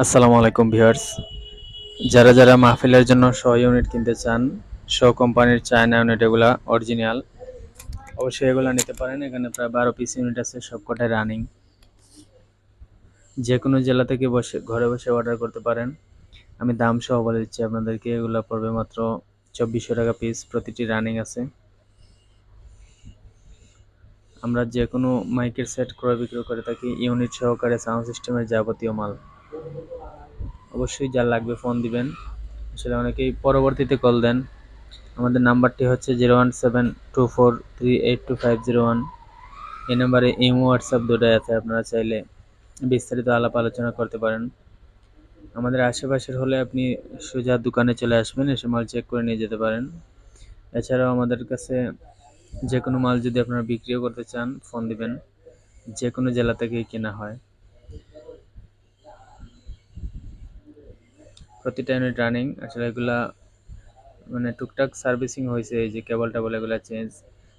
আসসালামু আলাইকুম ভিউয়ার্স। যারা যারা মাহফিলের জন্য শ ইউনিট কিনতে চান শ কোম্পানির চায়না ইউনিট, এগুলা অরিজিনাল অবশ্যই এগুলো নিতে পারেন। এখানে প্রায় বারো পিস ইউনিট আছে, সবকটাই রানিং যে কোনো জেলা থেকে বসে, ঘরে বসে অর্ডার করতে পারেন। আমি দাম সহ বলে দিচ্ছি আপনাদেরকে, এগুলো পড়বে মাত্র চব্বিশশো টাকা পিস প্রতিটি রানিং আছে। আমরা যে কোনো মাইকের সেট ক্রয় বিক্রয় করে থাকি ইউনিট সহকারে সাউন্ড সিস্টেমের যাবতীয় মাল। অবশ্যই যা লাগবে ফোন দিবেন। আসলে অনেকেই পরবর্তীতে কল দেন। আমাদের নাম্বারটি হচ্ছে zero one seven two four three eight two five zero one এই নাম্বারে ইমো, হোয়াটসঅ্যাপ দুটাই আছে, আপনারা চাইলে বিস্তারিত আলাপ আলোচনা করতে পারেন। আমাদের আশেপাশের হলে আপনি সোজা দোকানে চলে আসবেন, এসে মাল চেক করে নিয়ে যেতে পারেন। এছাড়াও আমাদের কাছে যে কোনো মাল যদি আপনারা বিক্রিও করতে চান ফোন দিবেন। যে কোনো জেলা থেকেই কেনা হয়। প্রতিটা ইউনিট রানিং আসলে এগুলা মানে টুকটাক সার্ভিসিং হয়েছে এই যে কেবল টেবল এগুলো চেঞ্জ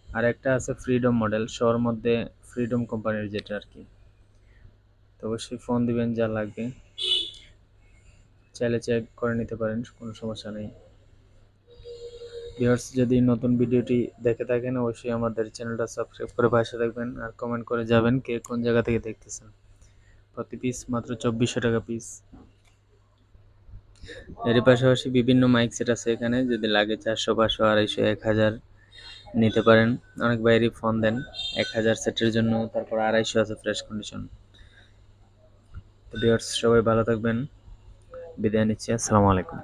আর একটা আছে ফ্রিডম মডেল শোর মধ্যে ফ্রিডম কোম্পানির যেটা আর কি তো অবশ্যই ফোন দিবেন, যা লাগবে। চাইলে চেক করে নিতে পারেন, কোনো সমস্যা নেই। ভিউয়ার্স যদি নতুন ভিডিওটি দেখে থাকেন, অবশ্যই আমাদের চ্যানেলটা সাবস্ক্রাইব করে পাশে থাকবেন, আর কমেন্ট করে যাবেন কে কোন জায়গা থেকে দেখতেছেন। প্রতি পিস মাত্র চব্বিশশো টাকা পিস এর পাশাপাশি বিভিন্ন মাইক সেট আছে এখানে, যদি লাগে চারশো, পাঁচশো, আড়াইশো, এক হাজার নিতে পারেন। অনেক বাইরে ফোন দেন, এক হাজার সেটের জন্য, তারপর আড়াইশো আছে ফ্রেশ কন্ডিশন তো সবাই ভালো থাকবেন। বিদায় নিচ্ছি, আসসালামু আলাইকুম।